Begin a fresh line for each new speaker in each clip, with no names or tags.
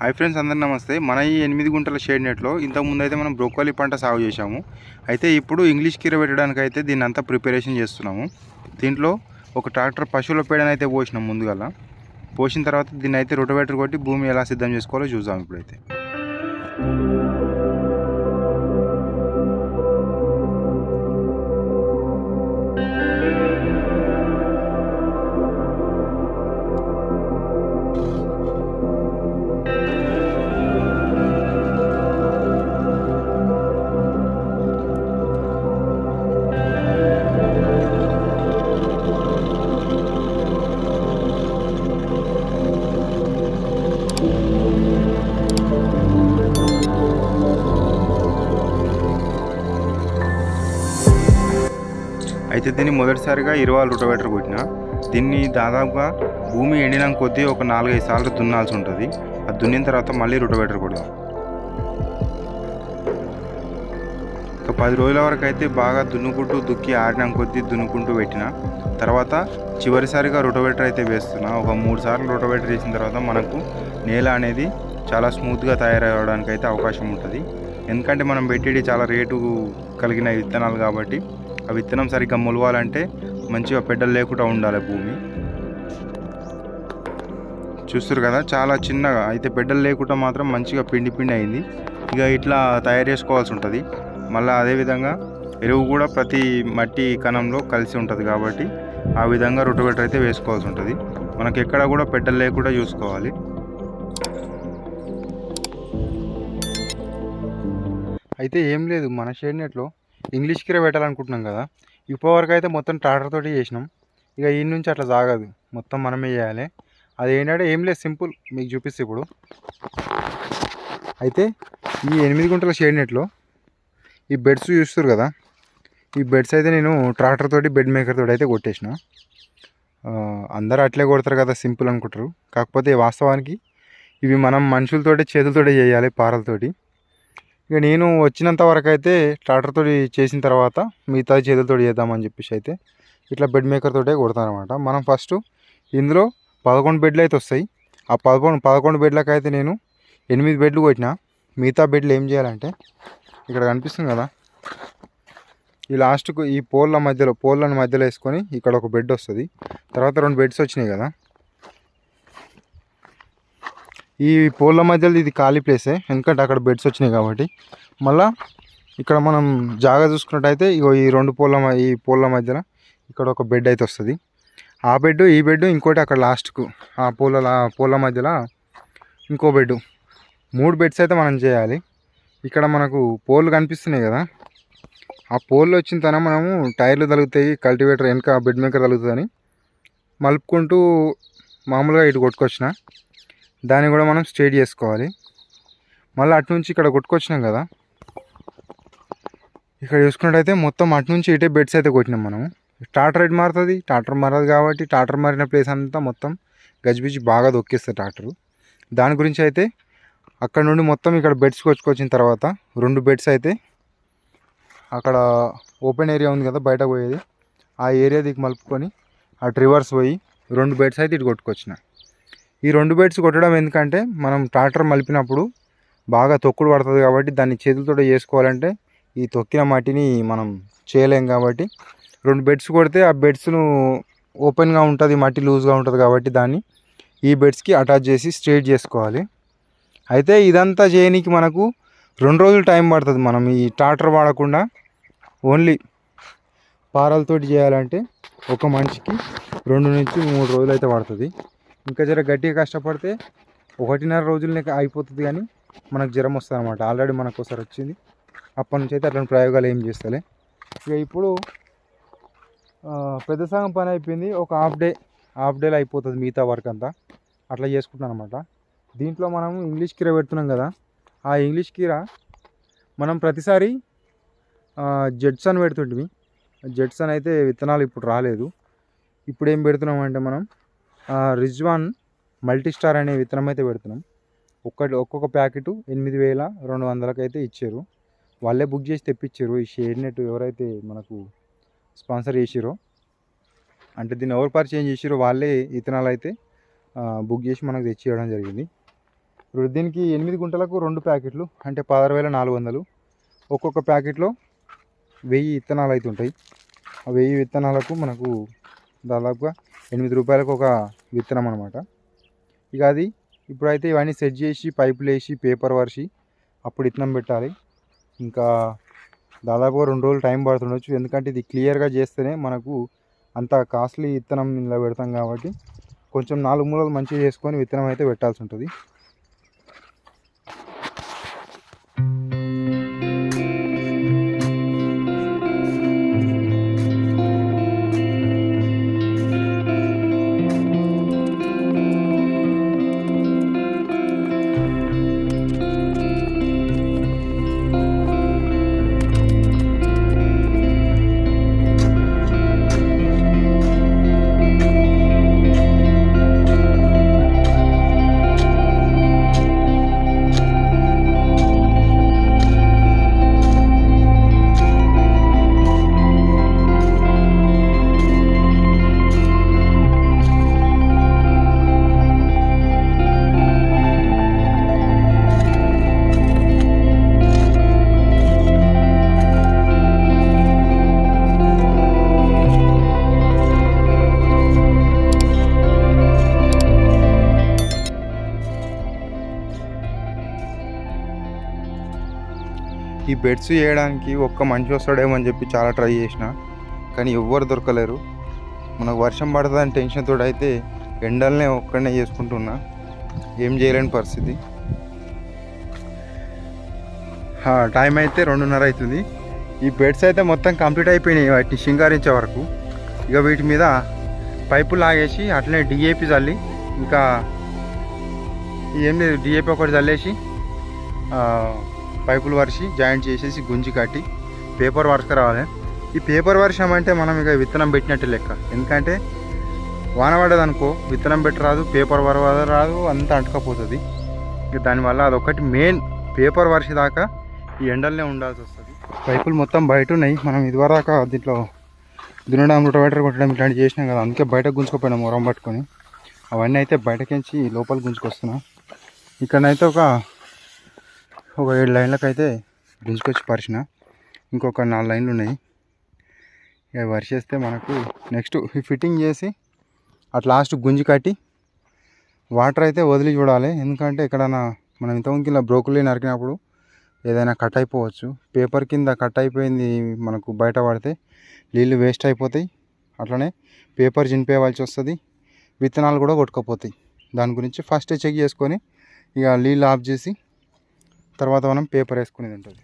Hi friends అందరు నమస్తే. మన ఈ ఎనిమిది గుంటల షేడ్ నెట్లో ఇంతకుముందు అయితే మనం బ్రోకోలీ పంట సాగు చేశాము. అయితే ఇప్పుడు ఇంగ్లీష్ కీర పెట్టడానికి అయితే దీన్ని అంతా ప్రిపరేషన్ చేస్తున్నాము. దీంట్లో ఒక ట్రాక్టర్ పశువుల పేడని అయితే పోసినాం ముందుగల. పోసిన తర్వాత దీన్ని అయితే రొటవేటర్ కొట్టి భూమి ఎలా సిద్ధం చేసుకోవాలో చూద్దాం ఇప్పుడైతే. అయితే దీన్ని మొదటిసారిగా ఇరవై రొటవేటర్ కొట్టిన దీన్ని దాదాపుగా భూమి ఎండిన కొద్దీ ఒక నాలుగైదు సార్లు దున్నాల్సి ఉంటుంది. అది దున్నిన తర్వాత మళ్ళీ రొటవేటర్ కొడదాం. ఒక పది రోజుల వరకు అయితే బాగా దున్నుకుంటూ దుక్కి ఆరిన కొద్దీ దున్నుకుంటూ పెట్టిన తర్వాత చివరిసారిగా రొటవేటర్ అయితే వేస్తున్నా. ఒక మూడు సార్లు రొటవేటర్ వేసిన తర్వాత మనకు నేల అనేది చాలా స్మూత్గా తయారవడానికి అయితే అవకాశం ఉంటుంది. ఎందుకంటే మనం పెట్టేది చాలా రేటు కలిగిన విత్తనాలు కాబట్టి ఆ విత్తనం సరిగ్గా మొలవాలంటే మంచిగా పెడ్డలు లేకుండా ఉండాలి భూమి. చూస్తారు కదా చాలా చిన్నగా అయితే బిడ్డలు లేకుండా మాత్రం మంచిగా పిండి పిండి అయింది. ఇక ఇట్లా తయారు చేసుకోవాల్సి ఉంటుంది. మళ్ళీ అదేవిధంగా ఎరువు కూడా ప్రతి మట్టి కణంలో కలిసి ఉంటుంది కాబట్టి ఆ విధంగా రొటవేటర్ అయితే వేసుకోవాల్సి ఉంటుంది. మనకి ఎక్కడ కూడా పెడ్డలు లేకుండా చూసుకోవాలి. అయితే ఏం లేదు మన షేడ్నెట్లో ఇంగ్లీష్ కిర పెట్టాలనుకుంటున్నాం కదా. ఇప్పటివరకు అయితే మొత్తం ట్రాక్టర్ తోటి చేసినాం. ఇక ఈ నుంచి అట్లా సాగదు. మొత్తం మనమే చేయాలి. అది ఏంటంటే ఏం లేదు సింపుల్ మీకు చూపిస్తే ఇప్పుడు. అయితే ఈ ఎనిమిది గుంటల షేడ్ నెట్లో ఈ బెడ్స్ చూస్తారు కదా. ఈ బెడ్స్ అయితే నేను ట్రాక్టర్ తోటి బెడ్ మేకర్ తోటి అయితే కొట్టేసిన. అందరూ అట్లే కొడతారు కదా సింపుల్ అనుకుంటారు. కాకపోతే వాస్తవానికి ఇవి మనం మనుషులతోటి చేతులతోటి చేయాలి పారలతోటి. ఇక నేను వచ్చినంత వరకు అయితే ట్రాక్టర్తో చేసిన తర్వాత మిగతా చేతులతో చేద్దామని చెప్పేసి అయితే ఇట్లా బెడ్ మేకర్తో కొడతాను అనమాట మనం ఫస్ట్ ఇందులో పదకొండు బెడ్లు అయితే వస్తాయి. ఆ పదకొండు పదకొండు బెడ్లకు అయితే నేను ఎనిమిది బెడ్లు కొట్టిన. మిగతా బెడ్లు ఏం చేయాలంటే ఇక్కడ కనిపిస్తుంది కదా ఈ లాస్ట్కు ఈ పోల్ల మధ్యలో పోళ్ళని మధ్యలో వేసుకొని ఇక్కడ ఒక బెడ్ వస్తుంది. తర్వాత రెండు బెడ్స్ వచ్చినాయి కదా ఈ పోల్ల మధ్యలో ఇది ఖాళీ ప్లేసే ఎందుకంటే అక్కడ బెడ్స్ వచ్చినాయి కాబట్టి. మళ్ళా ఇక్కడ మనం జాగా చూసుకున్నట్టయితే ఇగో ఈ రెండు పోల్ల ఈ పోల్ల మధ్యలో ఇక్కడ ఒక బెడ్ అయితే వస్తుంది. ఆ బెడ్ ఈ బెడ్ ఇంకోటి అక్కడ లాస్ట్కు ఆ పూల పూల మధ్యలో ఇంకో బెడ్ మూడు బెడ్స్ అయితే మనం చేయాలి. ఇక్కడ మనకు పోల్ కనిపిస్తున్నాయి కదా. ఆ పోల్లు వచ్చిన తన మనము టైర్లు తగులుతాయి కల్టివేటర్ వెనక బెడ్ మేకర్ తగులుతుందని మలుపుకుంటూ మామూలుగా ఇటు కొట్టుకొచ్చిన. దాన్ని కూడా మనం స్ట్రేట్ చేసుకోవాలి. మళ్ళీ అటు నుంచి ఇక్కడ కొట్టుకొచ్చినాం కదా. ఇక్కడ చూసుకున్నట్టయితే మొత్తం అటు నుంచి ఇటే బెడ్స్ అయితే కొట్టినాం మనం. టాటర్ ఎటు మారుతుంది? టాటర్ మారదు కాబట్టి టాటర్ మారిన ప్లేస్ అంతా మొత్తం గజిబిజి బాగా దొక్కిస్తుంది టాటరు. దాని గురించి అయితే అక్కడ నుండి మొత్తం ఇక్కడ బెడ్స్ కొచ్చుకొచ్చిన తర్వాత రెండు బెడ్స్ అయితే అక్కడ ఓపెన్ ఏరియా ఉంది కదా బయట పోయేది. ఆ ఏరియా దిక్కు మలుపుకొని అటు రివర్స్ పోయి రెండు బెడ్స్ అయితే ఇటు కొట్టుకొచ్చిన. ఈ రెండు బెడ్స్ కొట్టడం ఎందుకంటే మనం ట్రాక్టర్ మలిపినప్పుడు బాగా తొక్కుడు పడుతుంది కాబట్టి దాన్ని చేతులతో చేసుకోవాలంటే ఈ తొక్కిన మట్టిని మనం చేయలేం కాబట్టి రెండు బెడ్స్ కొడితే ఆ బెడ్స్ను ఓపెన్గా ఉంటుంది మట్టి లూజ్గా ఉంటుంది కాబట్టి దాన్ని ఈ బెడ్స్కి అటాచ్ చేసి స్ట్రేట్ చేసుకోవాలి. అయితే ఇదంతా చేయనీకి మనకు రెండు రోజులు టైం పడుతుంది మనం ఈ ట్రాక్టర్ వాడకుండా ఓన్లీ పారలతోటి చేయాలంటే ఒక మనిషికి రెండు నుంచి మూడు రోజులు అయితే పడుతుంది. ఇంకా జర గట్టిగా కష్టపడితే ఒకటిన్నర రోజులనే అయిపోతుంది కానీ మనకు జ్వరం వస్తుంది అనమాట ఆల్రెడీ మనకు ఒకసారి వచ్చింది. అప్పటి నుంచి అయితే అట్లాంటి ప్రయోగాలు ఏం చేస్తలే. ఇక ఇప్పుడు పెద్ద సగం పని అయిపోయింది. ఒక హాఫ్ డే హాఫ్ డేలో అయిపోతుంది మిగతా వర్క్ అంతా. అట్లా చేసుకుంటాం అనమాట దీంట్లో మనం ఇంగ్లీష్ కీర పెడుతున్నాం కదా. ఆ ఇంగ్లీష్ కీర మనం ప్రతిసారి జెడ్సన్ పెడుతుంటివి జెడ్సన్ అయితే విత్తనాలు ఇప్పుడు రాలేదు. ఇప్పుడు ఏం పెడుతున్నాం అంటే మనం రిజ్వాన్ మల్టీ స్టార్ అనే విత్తనం అయితే పెడుతున్నాం. ఒక్కటి ఒక్కొక్క ప్యాకెట్ ఎనిమిది వేల రెండు వందలకి అయితే ఇచ్చారు. వాళ్ళే బుక్ చేసి తెప్పించారు. ఈ షేడ్ నెట్ ఎవరైతే మనకు స్పాన్సర్ చేసిరో అంటే దీన్ని ఎవరు పరిచయం చేసిరో వాళ్ళే విత్తనాలు అయితే బుక్ చేసి మనకు తెచ్చి ఇవ్వడం జరిగింది. ఇప్పుడు దీనికి ఎనిమిది గుంటలకు రెండు ప్యాకెట్లు అంటే పదహారు వేల నాలుగు వందలు. ఒక్కొక్క ప్యాకెట్లో వెయ్యి విత్తనాలు అయితే ఉంటాయి. ఆ వెయ్యి విత్తనాలకు మనకు దాదాపుగా ఎనిమిది రూపాయలకు ఒక విత్తనం అనమాట ఇక అది ఇప్పుడైతే ఇవన్నీ సెట్ చేసి పైపులు వేసి పేపర్ వరిసి అప్పుడు విత్తనం పెట్టాలి. ఇంకా దాదాపుగా రెండు రోజులు టైం పడుతుండొచ్చు. ఎందుకంటే ఇది క్లియర్గా చేస్తేనే మనకు అంత కాస్ట్లీ విత్తనం ఇలా పెడతాం కాబట్టి కొంచెం నాలుగు మూలలు మంచిగా చేసుకొని విత్తనం అయితే పెట్టాల్సి ఉంటుంది. బెడ్స్ చేయడానికి ఒక్క మనిషి వస్తాడేమో అని చెప్పి చాలా ట్రై చేసిన. కానీ ఎవ్వరు దొరకలేరు. మనకు వర్షం పడుతుందని టెన్షన్ అయితే ఎండల్నే ఒక్కడనే చేసుకుంటున్నా. ఏం చేయలేని పరిస్థితి. టైం అయితే రెండున్నర అవుతుంది ఈ బెడ్స్ అయితే మొత్తం కంప్లీట్ అయిపోయినాయి వాటిని శృంగారించే వరకు. ఇక వీటి మీద పైపు లాగేసి అట్లనే డిఏపి చల్లి ఇంకా ఏం లేదు డిఏపి ఒకటి చల్లేసి పైపులు వరిసి జాయింట్ చేసేసి గుంజి కట్టి పేపర్ వర్క్ రావాలి. ఈ పేపర్ వర్షం అంటే మనం ఇక విత్తనం పెట్టినట్టు లెక్క. ఎందుకంటే వాన పడ్డదనుకో విత్తనం పెట్టి రాదు పేపర్ వర రాదు అంతా అంటుకపోతుంది. ఇక దానివల్ల అదొకటి మెయిన్ పేపర్ వర్ష దాకా ఈ ఎండల్నే ఉండాల్సి వస్తుంది. పైపులు మొత్తం బయట ఉన్నాయి. మనం ఇదివరదాకా దీంట్లో దున్నడం రొటవేటర్ కొట్టడం ఇట్లాంటివి చేసినాం కదా అందుకే బయట గుంజుకోపోయినాం మొరం పట్టుకొని. అవన్నీ అయితే బయటకించి లోపల గుంజుకొస్తున్నాం. ఇక్కడనైతే ఒక ఒక ఏడు లైన్లకు అయితే గుంజుకొచ్చి పరిచిన. ఇంకొక నాలుగు లైన్లు ఉన్నాయి ఇక వరిసేస్తే మనకు నెక్స్ట్ ఈ ఫిట్టింగ్ చేసి అటు లాస్ట్ గుంజి కట్టి వాటర్ అయితే వదిలి చూడాలి. ఎందుకంటే ఎక్కడైనా మనం ఇంతకుముందు ఇలా బ్రోకులీ నరికినప్పుడు ఏదైనా కట్ అయిపోవచ్చు. పేపర్ కింద కట్ అయిపోయింది మనకు బయట పడితే నీళ్ళు వేస్ట్ అయిపోతాయి. అట్లనే పేపర్ చింపేయవలసి వస్తుంది. విత్తనాలు కూడా కొట్టుకుపోతాయి. దాని గురించి ఫస్ట్ చెక్ చేసుకొని ఇక నీళ్ళు ఆఫ్ చేసి తర్వాత మనం పేపర్ వేసుకునేది ఉంటుంది.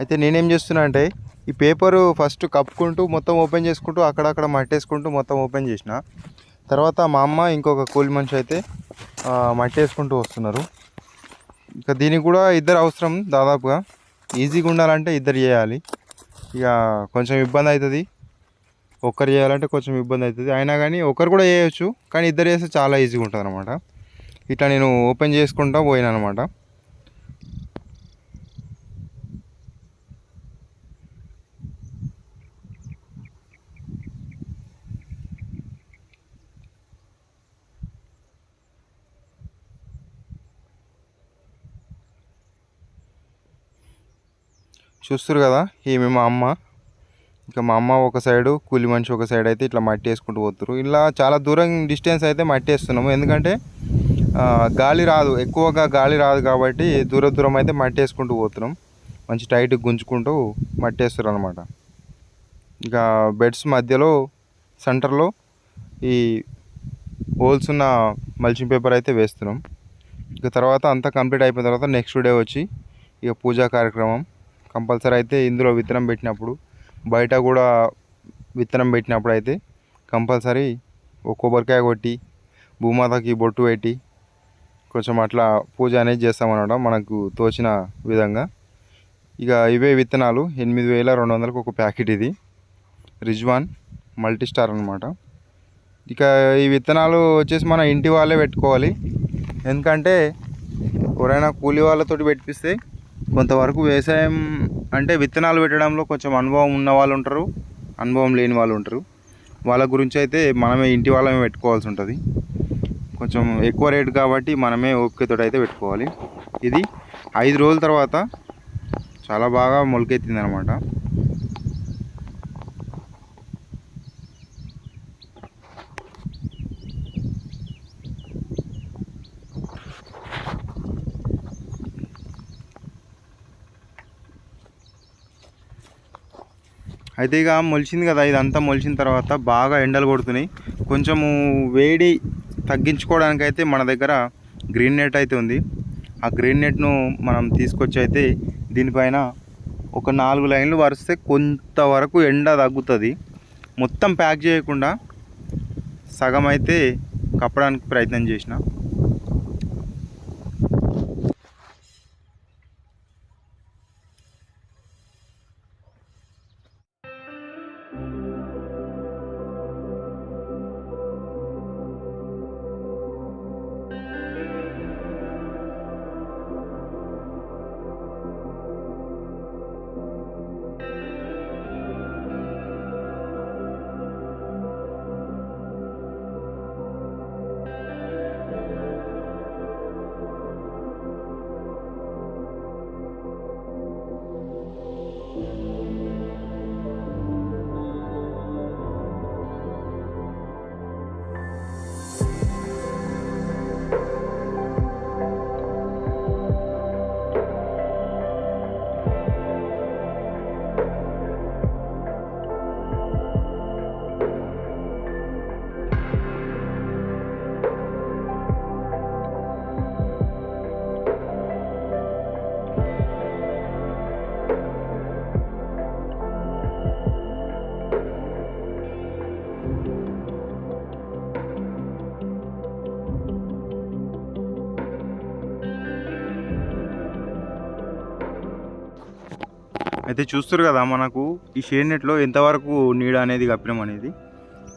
అయితే నేనేం చేస్తున్నా అంటే ఈ పేపరు ఫస్ట్ కప్పుకుంటూ మొత్తం ఓపెన్ చేసుకుంటూ అక్కడక్కడ మట్టేసుకుంటూ మొత్తం ఓపెన్ చేసిన. తర్వాత మా అమ్మ ఇంకొక కూలి మనిషి అయితే మట్టేసుకుంటూ వస్తున్నారు. ఇక దీనికి కూడా ఇద్దరు అవసరం దాదాపుగా. ఈజీగా ఉండాలంటే ఇద్దరు చేయాలి. ఇక కొంచెం ఇబ్బంది అవుతుంది. ఒక్కరు చేయాలంటే కొంచెం ఇబ్బంది అవుతుంది. అయినా కానీ ఒకరు కూడా చేయొచ్చు కానీ ఇద్దరు చేస్తే చాలా ఈజీగా ఉంటుంది అనమాట ఇట్లా నేను ఓపెన్ చేసుకుంటా పోయినా అనమాట చూస్తారు కదా ఈమె మా అమ్మ. ఇంకా మా అమ్మ ఒక సైడు కూలి మనిషి ఒక సైడ్ అయితే ఇట్లా మట్టి వేసుకుంటూ పోతున్నారు ఇలా చాలా దూరం డిస్టెన్స్ అయితే మట్టి వేస్తున్నాము. ఎందుకంటే గాలి రాదు. ఎక్కువగా గాలి రాదు కాబట్టి దూర దూరం అయితే మట్టి వేసుకుంటూ పోతున్నాం. మంచి టైట్ గుంజుకుంటూ మట్టి వేస్తారు అనమాట ఇంకా బెడ్స్ మధ్యలో సెంటర్లో ఈ హోల్స్ ఉన్న మల్చింగ్ పేపర్ అయితే వేస్తున్నాం. ఇక తర్వాత అంతా కంప్లీట్ అయిపోయిన తర్వాత నెక్స్ట్ డే వచ్చి ఇక పూజా కార్యక్రమం. కంపల్సరీ అయితే ఇందులో విత్తనం పెట్టినప్పుడు బయట కూడా విత్తనం పెట్టినప్పుడు అయితే కంపల్సరీ ఒక కొబ్బరికాయ కొట్టి భూమాతకి బొట్టు పెట్టి కొంచెం అట్లా పూజ అనేది చేస్తామన్నమాట మనకు తోచిన విధంగా. ఇక ఇవే విత్తనాలు ఎనిమిది వేల రెండు వందలకు ఒక ప్యాకెట్ ఇది. రిజ్వాన్ మల్టీ స్టార్ అనమాట ఇక ఈ విత్తనాలు వచ్చేసి మన ఇంటి వాళ్ళే పెట్టుకోవాలి. ఎందుకంటే ఎవరైనా కూలి వాళ్ళతోటి పెట్టిస్తే కొంతవరకు వ్యవసాయం అంటే విత్తనాలు పెట్టడంలో కొంచెం అనుభవం ఉన్న వాళ్ళు ఉంటారు అనుభవం లేని వాళ్ళు ఉంటారు. వాళ్ళ గురించి అయితే మనమే ఇంటి వాళ్ళమే పెట్టుకోవాల్సి ఉంటుంది. కొంచెం ఎక్కువ రేటు కాబట్టి మనమే ఓపికతో అయితే పెట్టుకోవాలి. ఇది ఐదు రోజుల తర్వాత చాలా బాగా మొలకెత్తింది అనమాట అయితే ఇక మొలిచింది కదా ఇదంతా మొలిచిన తర్వాత బాగా ఎండలు కొడుతున్నాయి. కొంచెము వేడి తగ్గించుకోవడానికి అయితే మన దగ్గర గ్రీన్ నెట్ అయితే ఉంది. ఆ గ్రీన్ నెట్ను మనం తీసుకొచ్చి అయితే దీనిపైన ఒక నాలుగు లైన్లు వరిస్తే కొంతవరకు ఎండ తగ్గుతుంది. మొత్తం ప్యాక్ చేయకుండా సగం అయితే కప్పడానికి ప్రయత్నం చేసిన. అయితే చూస్తారు కదా మనకు ఈ షేడ్ నెట్లో ఎంతవరకు నీడ అనేది కప్పినాం అనేది.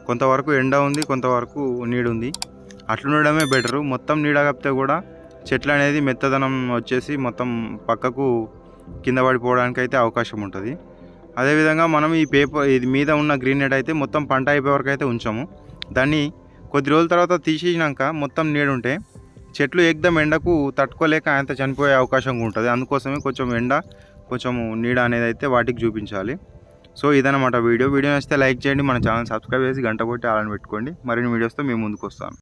కొంతవరకు ఎండ ఉంది కొంతవరకు నీడ ఉంది. అట్లుండడమే బెటరు. మొత్తం నీడ కప్పితే కూడా చెట్లు అనేది మెత్తదనం వచ్చేసి మొత్తం పక్కకు కింద పడిపోవడానికి అయితే అవకాశం ఉంటుంది. అదేవిధంగా మనం ఈ పేపర్ ఇది మీద ఉన్న గ్రీన్ నెట్ అయితే మొత్తం పంట అయిపోయే వరకు అయితే ఉంచాము. దాన్ని కొద్ది రోజుల తర్వాత తీసేసినాక మొత్తం నీడుంటే చెట్లు ఎగ్దం ఎండకు తట్టుకోలేక అంత చనిపోయే అవకాశం ఉంటుంది. అందుకోసమే కొంచెం ఎండ కొంచెం నీడ అనేది అయితే వాటికి చూపించాలి. సో ఇదన్నమాట వీడియో. వీడియో నచ్చితే లైక్ చేయండి. మన ఛానల్ సబ్స్క్రైబ్ చేసి గంట కొట్టి ఆలని పెట్టుకోండి. మరిన్ని వీడియోస్తో మేము ముందుకు వస్తాను.